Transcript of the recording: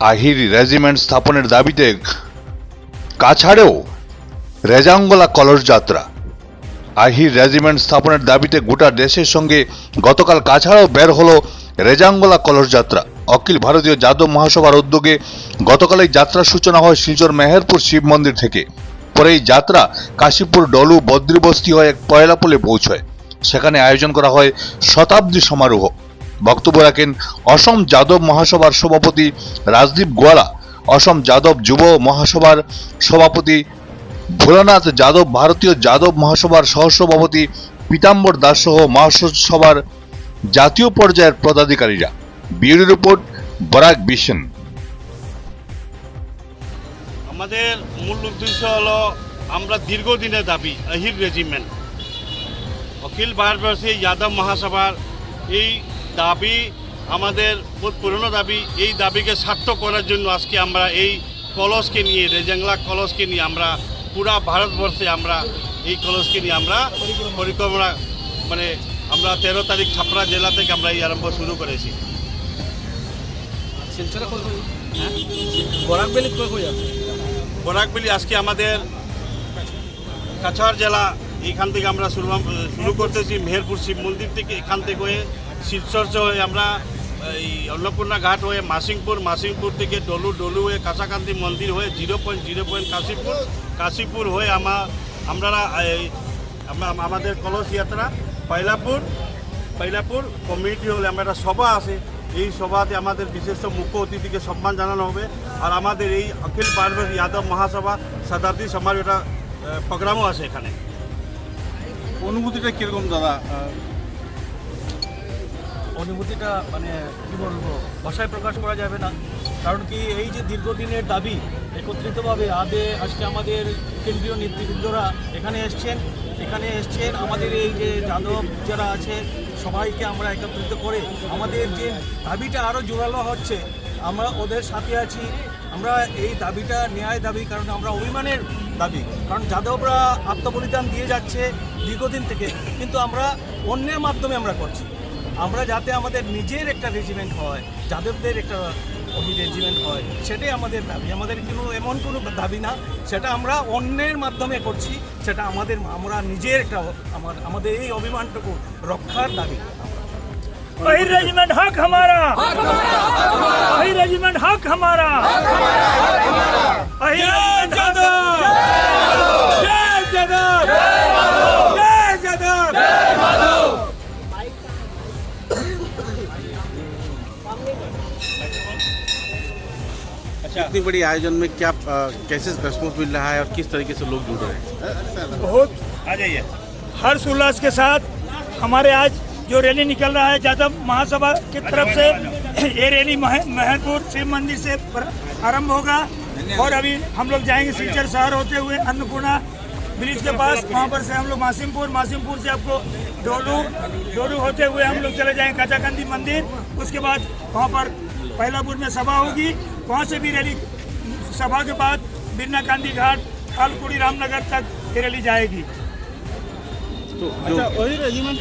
Ahir regiment স্থাপনের দাবিতে কাছাড়েও রেজাঙ্গলা কলস যাত্রা। আহির রেজিমেন্ট স্থাপনের দাবিতে গোটা দেশের সঙ্গে গতকাল কাছাড়াও বের হলো রেজাঙ্গলা কলস যাত্রা। অখিল ভারতীয় যাদব মহাসভার উদ্যোগে গতকাল এই যাত্রার সূচনা হয় শিলচর মেহেরপুর শিব মন্দির থেকে। পরে এই যাত্রা কাশীপুর ডলু বদ্রীবস্তি হয়ে পয়লাপোলে পৌঁছয়। সেখানে আয়োজন করা হয় শতাব্দী সমারোহ। বক্তব্য রাখেন অসম যাদব মহাসভার সভাপতি রাজদীপ গোয়ালা, অসম যাদব যুব মহাসভার সভাপতি ভোলানাথ যাদব, ভারতীয় যাদব মহাসভার সহসভাপতি পীতাম্বর দাস সহ মহাসভার জাতীয় পর্যায়ের পদাধিকারীরা। বিউরো রিপোর্ট, বরাক বিশন আমাদের মূল উদ্দেশ্য হলো, আমরা দীর্ঘদিনের দাবি, আহির রেজিমেন্ট। অখিল ভারতবর্ষে যাদব মহাসভার এই দাবি আমাদের পুরনো দাবি এই দাবিকে সার্থক করার জন্য আজকে আমরা এই কলসকে নিয়ে রেজাংলা কলসকে নিয়ে আমরা পুরা ভারতবর্ষে আমরা এই কলসকে নিয়ে আমরা পরিক্রমা মানে আমরা তেরো তারিখ ছাপড়া জেলা থেকে আমরা এই আরম্ভ শুরু করেছি। হ্যাঁ? বরাকবেলি আজকে আমাদের কাছাড় জেলা এইখান থেকে আমরা শুরু শুরু করতেছি মেহেরপুর শিব মন্দির থেকে এখান থেকে হয়ে শিলচর হয়ে আমরা এই অন্নপূর্ণা ঘাট হয়ে মাসিংপুর মাসিংপুর থেকে ডলু ডলু হয়ে কাঁচাকান্তি মন্দির হয়ে zero point zero point Kashipur Kashipur হয়ে আমার আমরা আমাদের কলস যাত্রা পয়লাপুর পয়লাপুর কমিউনিটি হলে আমরা একটা সভা আছে। এই সভাতে আমাদের বিশেষ মুখ্য অতিথিকে সম্মান জানানো হবে। আর আমাদের এই অখিল ভারত যাদব মহাসভা শতাব্দী সমাজ একটা প্রোগ্রামও আছে এখানে। অনুভূতিটা কীরকম দাদা? অনুভূতিটা মানে কি বলব ভাষায় প্রকাশ করা যাবে না। কারণ কি এই যে দীর্ঘদিনের দাবি, একত্রিতভাবে আদে, আজকে আমাদের কেন্দ্রীয় নেতৃবৃন্দরা এখানে এসছেন। এখানে এসছেন আমাদের এই যে যাদব যারা আছে, সবাইকে আমরা একত্রিত করে আমাদের যে দাবিটা আরও জোরালো হচ্ছে, আমরা ওদের সাথে আছি। আমরা এই দাবিটা ন্যায় দাবি, কারণ আমরা অভিমানের দাবি। কারণ যাদবরা আত্মবলিদান দিয়ে যাচ্ছে দীর্ঘদিন থেকে, কিন্তু আমরা অন্যের মাধ্যমে আমরা করছি। আমরা যাতে আমাদের নিজের একটা রেজিমেন্ট হয় যাদবদের একটা ওই রেজিমেন্ট হয় সেটাই আমাদের দাবি আমাদের কোনো এমন কোনো দাবি না সেটা আমরা অন্যের মাধ্যমে করছি সেটা আমাদের আমরা নিজের একটা আমার আমাদের এই অভিমানটুকু রক্ষার দাবি वही रेजिमेंट हक हमारा वही रेजिमेंट हक हमारा वही इतनी बड़ी आयोजन में क्या कैसे रिस्पॉन्स मिल रहा है और किस तरीके से लोग जुड़ रहे हैं? बहुत आ जाइए। हर्ष उल्लास के साथ हमारे आज जो रैली निकल रहा है जादव महासभा की तरफ़ से ये रैली मह- महनपुर शिव मंदिर से आरंभ होगा। और अभी हम लोग जाएँगे सिलचर शहर होते हुए अन्नपूर्णा ब्रिज के पास वहाँ पर से हम लोग मासिमपुर मासिमपुर से आपको डोलू डोलू होते हुए हम लोग चले जाएँगे काचाकंदी मंदिर। उसके बाद वहाँ पर पहलापुर में सभा होगी। वहाँ से भी रैली सभा के बाद बिरना गांधी घाट कालपुड़ी रामनगर तक रैली जाएगी। तो जो